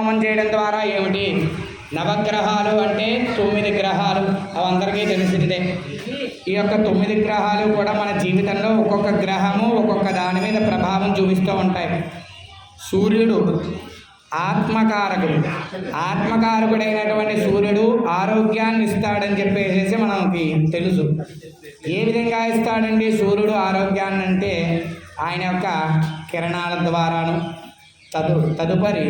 హోమం చేయడం ద్వారా ఏమిటి? నవగ్రహాలు అంటే తొమ్మిది గ్రహాలు. అవి అందరికీ తెలిసిందే ఈ యొక్క తొమ్మిది గ్రహాలు కూడా మన జీవితంలో ఒక్కొక్క గ్రహము ఒక్కొక్క దాని మీద ప్రభావం చూపిస్తూ ఉంటాయి. సూర్యుడు ఆత్మకారకుడు. ఆత్మకారకుడైనటువంటి సూర్యుడు ఆరోగ్యాన్ని ఇస్తాడని చెప్పేసి మనకి తెలుసు. ఏ విధంగా ఇస్తాడండి సూర్యుడు ఆరోగ్యాన్ని అంటే? ఆయన యొక్క కిరణాల ద్వారాను. తదు తదుపరి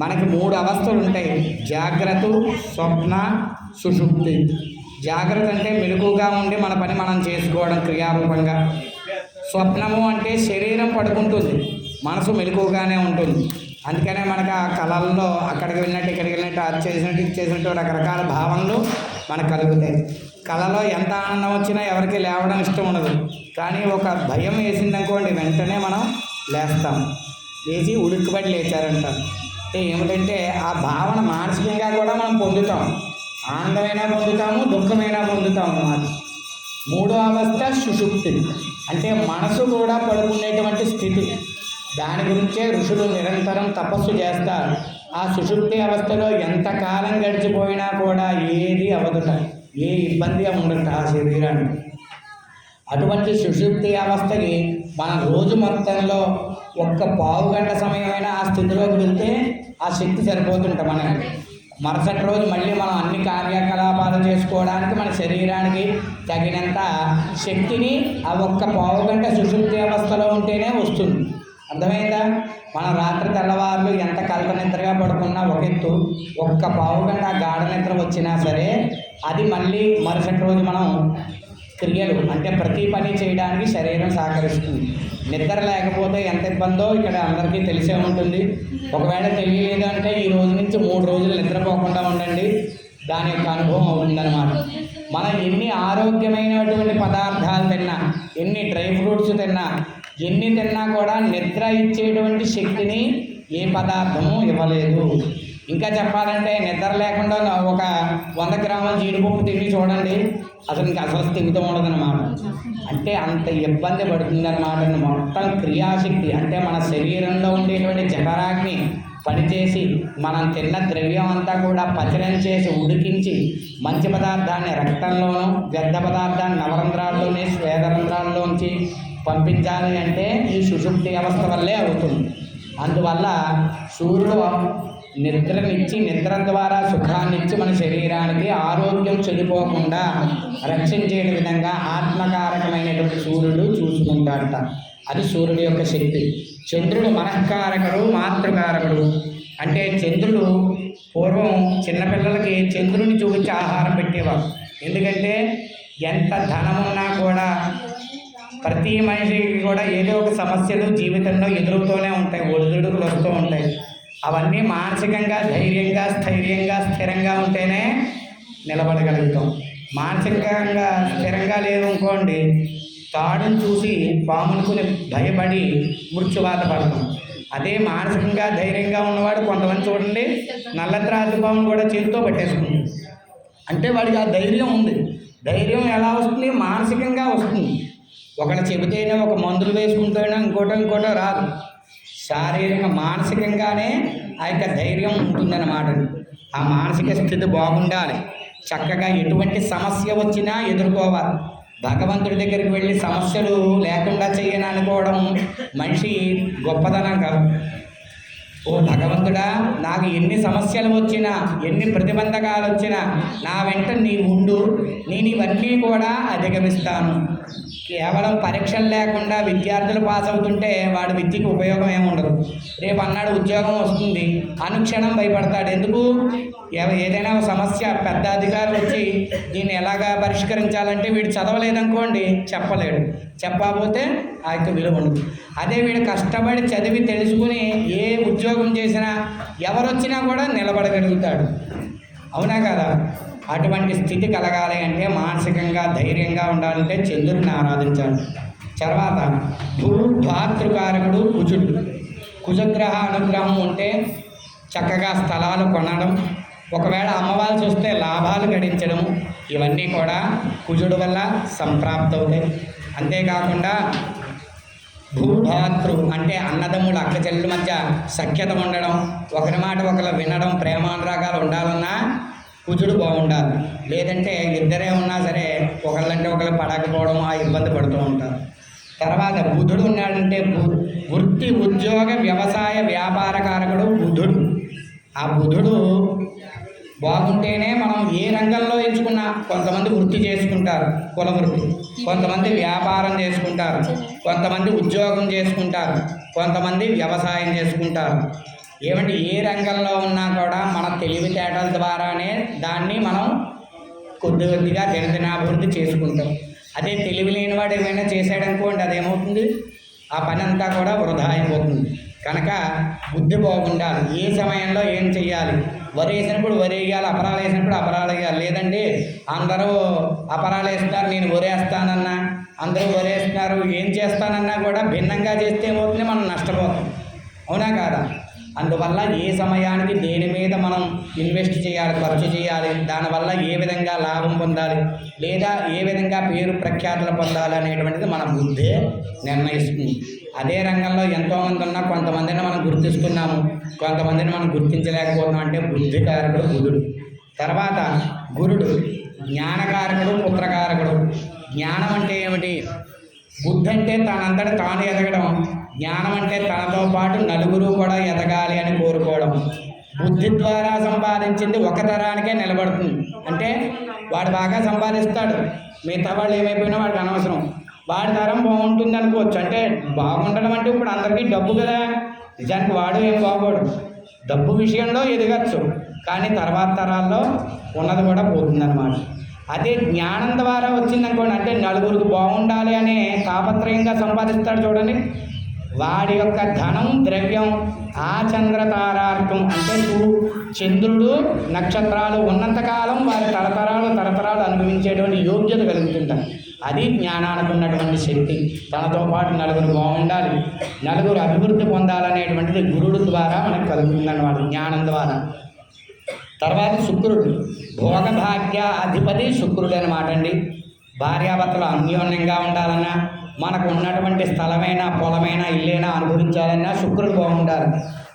మనకి మూడు అవస్థలు ఉంటాయి జాగ్రత్త స్వప్న సుషుప్తి. జాగ్రత్త అంటే మెలకుగా ఉండి మన పని మనం చేసుకోవడం క్రియారూపంగా. స్వప్నము అంటే శరీరం పడుకుంటుంది. మనసు మెలకుగానే ఉంటుంది. అందుకనే మనకు ఆ కళల్లో అక్కడికి వెళ్ళినట్టు ఇక్కడికి వెళ్ళినట్టు అది చేసినట్టు ఇది చేసినట్టు రకరకాల భావనలు మనకు కలుగుతాయి. కళలో ఎంత ఆనందం వచ్చినా ఎవరికి లేవడం ఇష్టం ఉండదు. కానీ ఒక భయం వేసిందనుకోండి వెంటనే మనం లేస్తాం. లేచి ఉడుకుబడి లేచారంటారు. ఏమిటంటే ఆ భావన మానసికంగా కూడా మనం పొందుతాం. ఆనందమైనా పొందుతాము దుఃఖమైనా పొందుతాము అది మూడో అవస్థ సుషుప్తి. అంటే మనసు కూడా పడుకునేటువంటి స్థితి. దాని గురించే ఋషులు నిరంతరం తపస్సు చేస్తారు. ఆ సుషుప్తి అవస్థలో ఎంతకాలం గడిచిపోయినా కూడా ఏది అవదుట ఏ ఇబ్బంది ఉండట ఆ శరీరానికి. అటువంటి సుషుప్తి అవస్థకి మన రోజు మొత్తంలో ఒక్క పావు గంట సమయమైనా ఆ స్థితిలోకి వెళ్తే ఆ శక్తి సరిపోతుంట మనకి. మరుసటి రోజు మళ్ళీ మనం అన్ని కార్యకలాపాలు చేసుకోవడానికి మన శరీరానికి తగినంత శక్తిని ఆ ఒక్క పావు గంట సుశుద్ధి అవస్థలో ఉంటేనే వస్తుంది. అర్థమైందా? మనం రాత్రి తెల్లవారులు ఎంత కలత నిద్రగా పడుకున్నా ఒక ఎత్తు ఒక్క పావు గంట గాఢ నిద్ర వచ్చినా సరే అది మళ్ళీ మరుసటి రోజు మనం క్రియలు అంటే ప్రతి పని చేయడానికి శరీరం సహకరిస్తుంది. నిద్ర లేకపోతే ఎంత ఇబ్బందో ఇక్కడ అందరికీ తెలిసే ఉంటుంది. ఒకవేళ తెలియలేదు అంటే ఈ రోజు నుంచి మూడు రోజులు నిద్రపోకుండా ఉండండి. దాని యొక్క అనుభవం అవుతుందన్నమాట. మనం ఎన్ని ఆరోగ్యమైనటువంటి పదార్థాలు తిన్నా ఎన్ని డ్రై ఫ్రూట్స్ తిన్నా ఎన్ని తిన్నా కూడా నిద్ర ఇచ్చేటువంటి శక్తిని ఏ పదార్థము ఇవ్వలేదు. ఇంకా చెప్పాలంటే నిద్ర లేకుండా ఒక వంద గ్రాముల జీడిపప్పు తిని చూడండి. అసలు ఇంకా అసలు స్థిమితం ఉండదన్నమాట. అంటే అంత ఇబ్బంది పడుతుందన్నమాట. మొత్తం క్రియాశక్తి అంటే మన శరీరంలో ఉండేటువంటి జఠరాగ్ని పనిచేసి మనం తిన్న ద్రవ్యం అంతా కూడా పచనం చేసి ఉడికించి మంచి పదార్థాన్ని రక్తంలోనూ వ్యర్థ పదార్థాన్ని నవరంధ్రాల్లోనే స్వేదరంధ్రాల్లోంచి పంపించాలి అంటే ఈ సుషుప్తి అవస్థ వల్లే అవుతుంది. అందువల్ల సూర్యుడు నిద్రనిచ్చి నిద్ర ద్వారా సుఖాన్నిచ్చి మన శరీరానికి ఆరోగ్యం చెడిపోకుండా రక్షించే విధంగా ఆత్మకారకమైనటువంటి సూర్యుడు చూసుకుంటాడట. అది సూర్యుడి యొక్క శక్తి. చంద్రుడు మనఃకారకుడు మాతృకారకుడు. అంటే చంద్రుడు పూర్వం చిన్నపిల్లలకి చంద్రుని చూపించి ఆహారం పెట్టేవారు. ఎందుకంటే ఎంత ధనమున్నా కూడా ప్రతి మనిషికి కూడా ఏదో ఒక సమస్యలు జీవితంలో ఎదురుతూనే ఉంటాయి ఒడిదుడుకులు వస్తూ ఉంటాయి. అవన్నీ మానసికంగా ధైర్యంగా స్థైర్యంగా స్థిరంగా ఉంటేనే నిలబడగలుగుతాం. మానసికంగా స్థిరంగా లేదు అనుకోండి తాడును చూసి పామునుకుని భయపడి మృత్యువాత పడతాం. అదే మానసికంగా ధైర్యంగా ఉన్నవాడు కొంతమంది చూడండి నల్లత్రాజు పామును కూడా చేతితో పట్టేసుకుంది అంటే వాడికి ఆ ధైర్యం ఉంది. ధైర్యం ఎలా వస్తుంది? మానసికంగా వస్తుంది. ఒకటి చెబితేనే ఒక మందులు వేసుకుంటేనే ఇంకోటో ఇంకోటో రాదు. శారీరక మానసికంగానే ఆ యొక్క ధైర్యం ఉంటుందన్నమాట. ఆ మానసిక స్థితి బాగుండాలి. చక్కగా ఎటువంటి సమస్య వచ్చినా ఎదుర్కోవాలి. భగవంతుడి దగ్గరికి వెళ్ళి సమస్యలు లేకుండా చేయని అనుకోవడం మనిషి గొప్పదనం కాదు. ఓ భగవంతుడా నాకు ఎన్ని సమస్యలు వచ్చినా ఎన్ని ప్రతిబంధకాలు వచ్చినా నా వెంట నీ ఉండు. నేను ఇవన్నీ కూడా అధిగమిస్తాను. కేవలం పరీక్షలు లేకుండా విద్యార్థులు పాస్ అవుతుంటే వాడి విద్యకు ఉపయోగం ఏమి ఉండదు. రేపు అన్నాడు ఉద్యోగం వస్తుంది. అనుక్షణం భయపడతాడు. ఎందుకు? ఏదైనా సమస్య పెద్ద అధికారులు వచ్చి దీన్ని ఎలాగా పరిష్కరించాలంటే వీడు చదవలేదనుకోండి చెప్పలేడు. చెప్పకపోతే ఆ యొక్క విలువ ఉండదు. అదే వీడు కష్టపడి చదివి తెలుసుకుని ఏ ఉద్యోగం చేసినా ఎవరొచ్చినా కూడా నిలబడగలుగుతాడు. అవునా కదా? అటువంటి స్థితి కలగాలి అంటే మానసికంగా ధైర్యంగా ఉండాలంటే చంద్రుడిని ఆరాధించాలి. తర్వాత భూభాతృకారకుడు కుజుడు. కుజగ్రహ అనుగ్రహం ఉంటే చక్కగా స్థలాలు కొనడం ఒకవేళ అమ్మవాల్సి వస్తే లాభాలు గడించడం ఇవన్నీ కూడా కుజుడు వల్ల సంప్రాప్తవుతాయి. అంతేకాకుండా భూభాతృ అంటే అన్నదమ్ముడు అక్క చెల్లెల మధ్య సఖ్యత ఉండడం ఒకరి మాట ఒకరు వినడం ప్రేమానురాగాలు ఉండాలన్నా కుజుడు బాగుండాలి. లేదంటే ఇద్దరే ఉన్నా సరే ఒకళ్ళంటే ఒకళ్ళు పడకపోవడం ఆ ఇబ్బంది పడుతూ ఉంటారు. తర్వాత బుధుడు ఉన్నాడంటే వృత్తి ఉద్యోగ వ్యవసాయ వ్యాపార కారకుడు బుధుడు. ఆ బుధుడు బాగుంటేనే మనం ఏ రంగంలో ఎంచుకున్నా కొంతమంది వృత్తి చేసుకుంటారు కుల వృత్తి. కొంతమంది వ్యాపారం చేసుకుంటారు కొంతమంది ఉద్యోగం చేసుకుంటారు కొంతమంది వ్యవసాయం చేసుకుంటారు. ఏమంటే ఏ రంగంలో ఉన్నా కూడా మన తెలివితేటల ద్వారానే దాన్ని మనం కొద్ది కొద్దిగా దినదినాభివృద్ధి చేసుకుంటాం. అదే తెలివి లేనివాడు ఏమైనా చేసాడనుకోండి అదేమవుతుంది? ఆ పని అంతా కూడా వృధా అయిపోతుంది. కనుక బుద్ధి బాగుండాలి ఏ సమయంలో ఏం చెయ్యాలి? వరి వేసినప్పుడు వరి వేయాలి అపరాలు వేసినప్పుడు అపరాలు వేయాలి. లేదంటే అందరూ అపరాలు వేస్తున్నారు నేను వరేస్తానన్నా. అందరూ వరేస్తున్నారు ఏం చేస్తానన్నా కూడా భిన్నంగా చేస్తే ఏమవుతుంది? మనం నష్టపోతాం. అవునా కాదా? అందువల్ల ఏ సమయానికి దేని మీద మనం ఇన్వెస్ట్ చేయాలి ఖర్చు చేయాలి దానివల్ల ఏ విధంగా లాభం పొందాలి లేదా ఏ విధంగా పేరు ప్రఖ్యాతులు పొందాలి అనేటువంటిది మన బుద్ధే నిర్ణయిస్తుంది. అదే రంగంలో ఎంతోమంది ఉన్నా కొంతమందిని మనం గుర్తిస్తున్నాము. కొంతమందిని మనం గుర్తించలేకపోతున్నాం అంటే బుద్ధికారకుడు బుధుడు. తర్వాత గురుడు జ్ఞానకారకుడు పుత్రకారకుడు. జ్ఞానం అంటే ఏమిటి? బుద్ధి అంటే తనంతట తాను ఎదగడం. జ్ఞానం అంటే తనతో పాటు నలుగురు కూడా ఎదగాలి అని కోరుకోవడం. బుద్ధి ద్వారా సంపాదించింది ఒక తరానికే నిలబడుతుంది. అంటే వాడు బాగా సంపాదిస్తాడు. మిగతా వాళ్ళు ఏమైపోయినా వాడికి అనవసరం. వాడి తరం బాగుంటుంది అనుకోవచ్చు. అంటే బాగుండడం అంటే ఇప్పుడు అందరికీ డబ్బు కదా. నిజానికి వాడు ఏం బాగోడు. డబ్బు విషయంలో ఎదగచ్చు. కానీ తర్వాత తరాల్లో ఉన్నది కూడా పోతుందన్నమాట. అదే జ్ఞానం ద్వారా వచ్చిందనుకోండి. అంటే నలుగురికి బాగుండాలి అనే తాపత్రయంగా సంపాదిస్తాడు చూడండి. వాడి యొక్క ధనం ద్రవ్యం ఆ చంద్రతారార్థం అంటే చంద్రుడు నక్షత్రాలు ఉన్నంతకాలం వారి తరతరాలు తరతరాలు అనుభవించేటువంటి యోగ్యత కలుగుతుంటారు అది జ్ఞానానికి ఉన్నటువంటి శక్తి. తనతో పాటు నలుగురు బాగుండాలి. నలుగురు అభివృద్ధి పొందాలనేటువంటిది గురుడు ద్వారా మనకు కలుగుతుందన్నమాట జ్ఞానం ద్వారా. తర్వాత శుక్రుడు. భోగభాగ్య అధిపతి శుక్రుడు అనమాట అండి. భార్యాభర్తలు అన్యోన్యంగా ఉండాలన్నా మనకు ఉన్నటువంటి స్థలమైనా పొలమైనా ఇల్లైనా అనుభవించాలన్నా శుక్రుడు బాగుండాలి.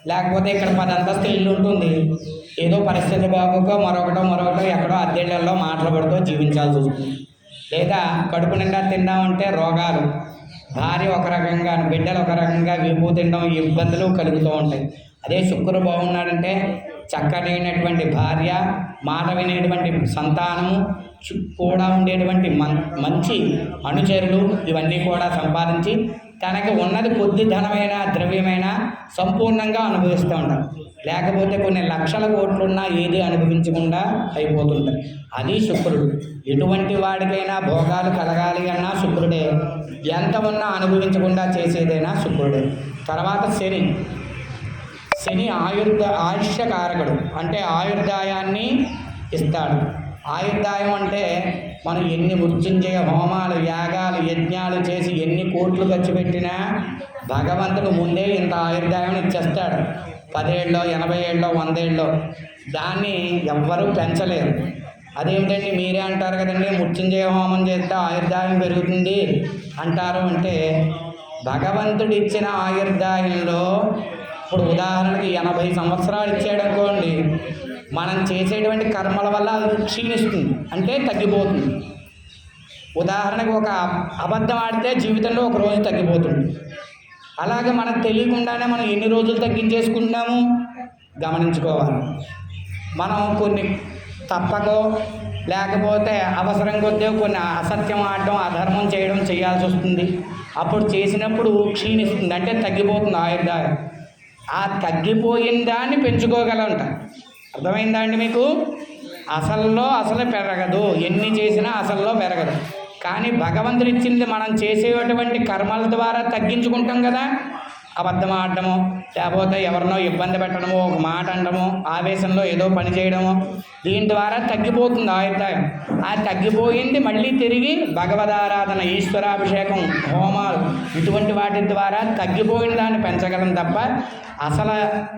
లేకపోతే ఇక్కడ పది అంతస్తులు ఇల్లు ఉంటుంది. ఏదో పరిస్థితి బాగోక మరొకటో మరొకటో ఎక్కడో అద్దెళ్ళలో మాట్లాడుతూ జీవించాల్సి వస్తుంది. లేదా కడుపు నిండా తిందామంటే రోగాలు. భార్య ఒక రకంగా బిడ్డలు ఒక రకంగా విభూ తినడం ఇబ్బందులు కలుగుతూ ఉంటాయి. అదే శుక్రుడు బాగున్నాడంటే చక్కటైనటువంటి భార్య మానవైనటువంటి సంతానము కూడా ఉండేటువంటి మం మంచి అనుచరులు ఇవన్నీ కూడా సంపాదించి తనకి ఉన్నది కొద్ది ధనమైన ద్రవ్యమైన సంపూర్ణంగా అనుభవిస్తూ ఉంటారు. లేకపోతే కొన్ని లక్షల కోట్లున్నా ఏది అనుభవించకుండా అయిపోతుంటాయి అది శుక్రుడు. ఎటువంటి వాడికైనా భోగాలు కలగాలి అన్నా శుక్రుడే. ఎంత ఉన్నా అనుభవించకుండా చేసేదైనా శుక్రుడే. తర్వాత శని. శని ఆయుర్ద ఆయుష్యకారకుడు. అంటే ఆయుర్దాయాన్ని ఇస్తాడు. ఆయుర్దాయం అంటే మనం ఎన్ని మృత్యుంజయ హోమాలు యాగాలు యజ్ఞాలు చేసి ఎన్ని కోట్లు ఖర్చు పెట్టినా భగవంతుడు ముందే ఇంత ఆయుర్దాయం ఇచ్చేస్తాడు. పదేళ్ళలో ఎనభై ఏళ్ళలో వందేళ్ళలో దాన్ని ఎవ్వరూ పెంచలేరు. అదేమిటండి మీరే అంటారు కదండి మృత్యుంజయ హోమం చేస్తే ఆయుర్దాయం పెరుగుతుంది అంటారు అంటే భగవంతుడిచ్చిన ఆయుర్దాయంలో ఇప్పుడు ఉదాహరణకి ఎనభై సంవత్సరాలు ఇచ్చాడు అనుకోండి మనం చేసేటువంటి కర్మల వల్ల అది క్షీణిస్తుంది అంటే తగ్గిపోతుంది. ఉదాహరణకు ఒక అబద్ధం ఆడితే జీవితంలో ఒక రోజు తగ్గిపోతుంది. అలాగే మనకు తెలియకుండానే మనం ఎన్ని రోజులు తగ్గించేసుకుంటున్నాము? గమనించుకోవాలి. మనం కొన్ని తప్పకో లేకపోతే అవసరం కొద్దో కొన్ని అసత్యం ఆడడం అధర్మం చేయడం చేయాల్సి వస్తుంది. అప్పుడు చేసినప్పుడు క్షీణిస్తుంది అంటే తగ్గిపోతుంది ఆయుర్దాయం. ఆ తగ్గిపోయిన దాన్ని పెంచుకోగలంట. అర్థమైందా అండి మీకు? అసల్లో అసలు పెరగదు. ఎన్ని చేసినా అసల్లో పెరగదు. కానీ భగవంతుడు ఇచ్చింది మనం చేసేటువంటి కర్మల ద్వారా తగ్గించుకుంటాం కదా. అబద్ధం ఆడటము లేకపోతే ఎవరినో ఇబ్బంది పెట్టడమో ఒక మాట అనడము ఆవేశంలో ఏదో పని చేయడము దీని ద్వారా తగ్గిపోతుంది ఆయుర్దాయం. ఆ తగ్గిపోయింది మళ్ళీ తిరిగి భగవదారాధన ఈశ్వరాభిషేకం హోమాలు ఇటువంటి వాటి ద్వారా తగ్గిపోయిన దాన్ని పెంచగలం తప్ప అసలు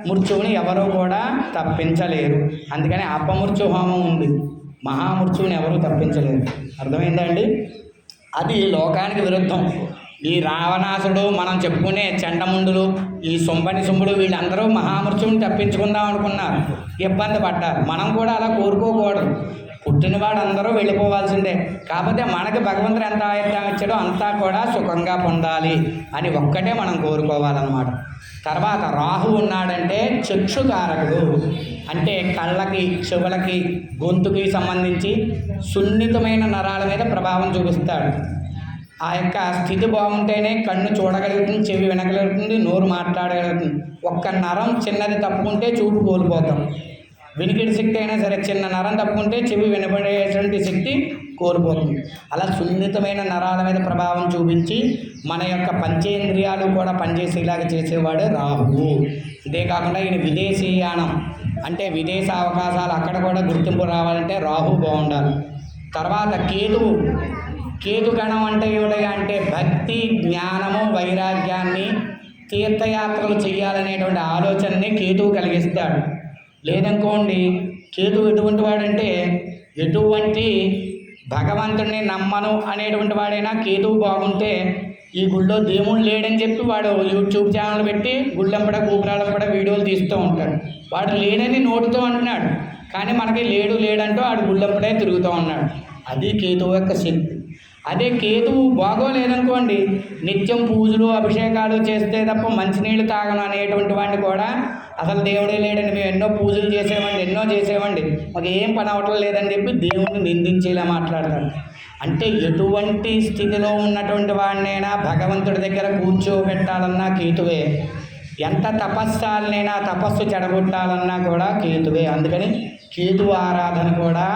మృత్యువుని ఎవరూ కూడా తప్పించలేరు. అందుకని అపమృత్యు హోమం ఉంది. మహామృత్యువుని ఎవరూ తప్పించలేరు. అర్థమైందండి అది లోకానికి విరుద్ధం. ఈ రావణాసుడు మనం చెప్పుకునే చెండముండులు ఈ సొంబని సొంబుడు వీళ్ళందరూ మహామృత్యుని తప్పించుకుందాం అనుకున్నారు. ఇబ్బంది పడ్డారు. మనం కూడా అలా కోరుకోకూడదు. పుట్టినవాడు అందరూ వెళ్ళిపోవాల్సిందే. కాకపోతే మనకి భగవంతుడు ఎంత ఆయుర్దాయం ఇచ్చాడో అంతా కూడా సుఖంగా పొందాలి అని ఒక్కటే మనం కోరుకోవాలన్నమాట. తర్వాత రాహు ఉన్నాడంటే చక్షుకారకుడు. అంటే కళ్ళకి చెవులకి గొంతుకి సంబంధించి సున్నితమైన నరాల మీద ప్రభావం చూపిస్తాడు. ఆ యొక్క స్థితి బాగుంటేనే కన్ను చూడగలుగుతుంది చెవి వినగలుగుతుంది నోరు మాట్లాడగలుగుతుంది. ఒక్క నరం చిన్నది తప్పుకుంటే చూపు కోల్పోతాం. వినికిడి శక్తి అయినా సరే చిన్న నరం తప్పుకుంటే చెవి వినబడేటువంటి శక్తి కోల్పోతుంది. అలా సున్నితమైన నరాల మీద ప్రభావం చూపించి మన యొక్క పంచేంద్రియాలు కూడా పనిచేసేలాగా చేసేవాడు రాహువు కాకుండా ఈయన విదేశీయానం అంటే విదేశ అవకాశాలు అక్కడ కూడా గుర్తింపు రావాలంటే రాహు బాగుండాలి. తర్వాత కేతువు. కేతుగణం అంటే ఏమిటి అంటే భక్తి జ్ఞానము వైరాగ్యాన్ని తీర్థయాత్రలు చేయాలనేటువంటి ఆలోచనని కేతువు కలిగిస్తాడు. లేదనుకోండి కేతువు ఎటువంటి వాడంటే ఎటువంటి భగవంతుడిని నమ్మను అనేటువంటి వాడైనా కేతువు బాగుంటే ఈ గుళ్ళో దేవుడు లేడని చెప్పి వాడు యూట్యూబ్ ఛానల్ పెట్టి గుళ్ళంపడ కూపురాలంపడ వీడియోలు తీస్తూ ఉంటాడు. వాడు లేడని నోటితో అంటున్నాడు. కానీ మనకి లేడు లేడంటూ ఆడు గుళ్ళంపడే తిరుగుతూ ఉన్నాడు. అది కేతువు యొక్క శక్తి. అదే కేతువు బాగోలేదనుకోండి నిత్యం పూజలు అభిషేకాలు చేస్తే తప్ప మంచినీళ్ళు తాగను అనేటువంటి వాడిని కూడా అసలు దేవుడే లేడని మేము ఎన్నో పూజలు చేసేవండి ఎన్నో చేసేవండి మాకు ఏం పని అవటం లేదని చెప్పి దేవుడిని నిందించేలా మాట్లాడతాడు. అంటే ఎటువంటి స్థితిలో ఉన్నటువంటి వాడినైనా భగవంతుడి దగ్గర కూర్చోబెట్టాలన్నా కేతువే. ఎంత తపస్సాలనైనా తపస్సు చెడగొట్టాలన్నా కూడా కేతువే. అందుకని కేతు ఆరాధన కూడా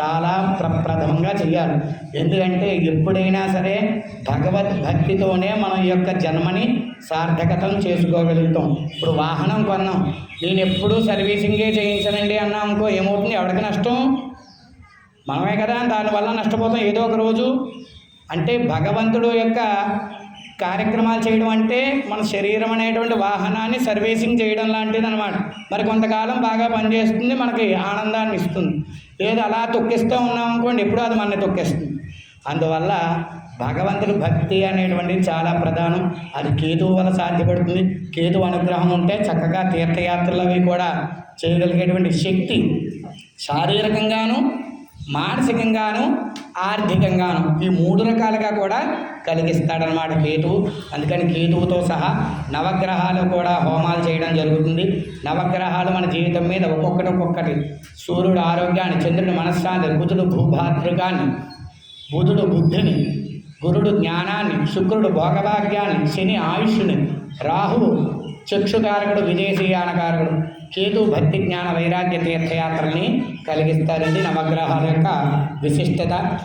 చాలా ప్రప్రథమంగా చేయాలి ఎందుకంటే ఎప్పుడైనా సరే భగవద్భక్తితోనే మనం ఈ యొక్క జన్మని సార్థకతం చేసుకోగలుగుతాం. ఇప్పుడు వాహనం కొన్నాం. నేను ఎప్పుడూ సర్వీసింగే చేయించనండి అన్నాం అనుకో ఏమవుతుంది? ఎవరికి నష్టం? మనమే కదా దానివల్ల నష్టపోతాం. ఏదో ఒక రోజు. అంటే భగవంతుడు యొక్క కార్యక్రమాలు చేయడం అంటే మన శరీరం అనేటువంటి వాహనాన్ని సర్వీసింగ్ చేయడం లాంటిది అనమాట మరి కొంతకాలం బాగా పనిచేస్తుంది మనకి ఆనందాన్ని ఇస్తుంది. లేదు అలా తొక్కిస్తూ ఉన్నాం అనుకోండి ఎప్పుడూ అది మనని తొక్కేస్తుంది. అందువల్ల భగవంతుడి భక్తి అనేటువంటిది చాలా ప్రధానం. అది కేతువు వల్ల సాధ్యపడుతుంది. కేతు అనుగ్రహం ఉంటే చక్కగా తీర్థయాత్రలు అవి కూడా చేయగలిగేటువంటి శక్తి. శారీరకంగాను మానసికంగాను ఆర్థికంగాను ఈ మూడు రకాలుగా కూడా కలిగిస్తాడనమాట కేతువు అందుకని కేతువుతో సహా నవగ్రహాలు కూడా హోమాలు చేయడం జరుగుతుంది. నవగ్రహాలు మన జీవితం మీద ఒక్కొక్కటి ఒక్కొక్కటి సూర్యుడు ఆరోగ్యాన్ని చంద్రుడు మనశ్శాంతి బుధుడు భూభాతృకాన్ని బుధుడు బుద్ధిని గురుడు జ్ఞానాన్ని శుక్రుడు భోగభాగ్యాన్ని శని ఆయుష్ని రాహువు చక్షుకారకుడు విదేశీయానకారకుడు కేతు భక్తి జ్ఞాన వైరాగ్య తీర్థయాత్రల్ని కలిగిస్తారండి నవగ్రహాల యొక్క విశిష్టత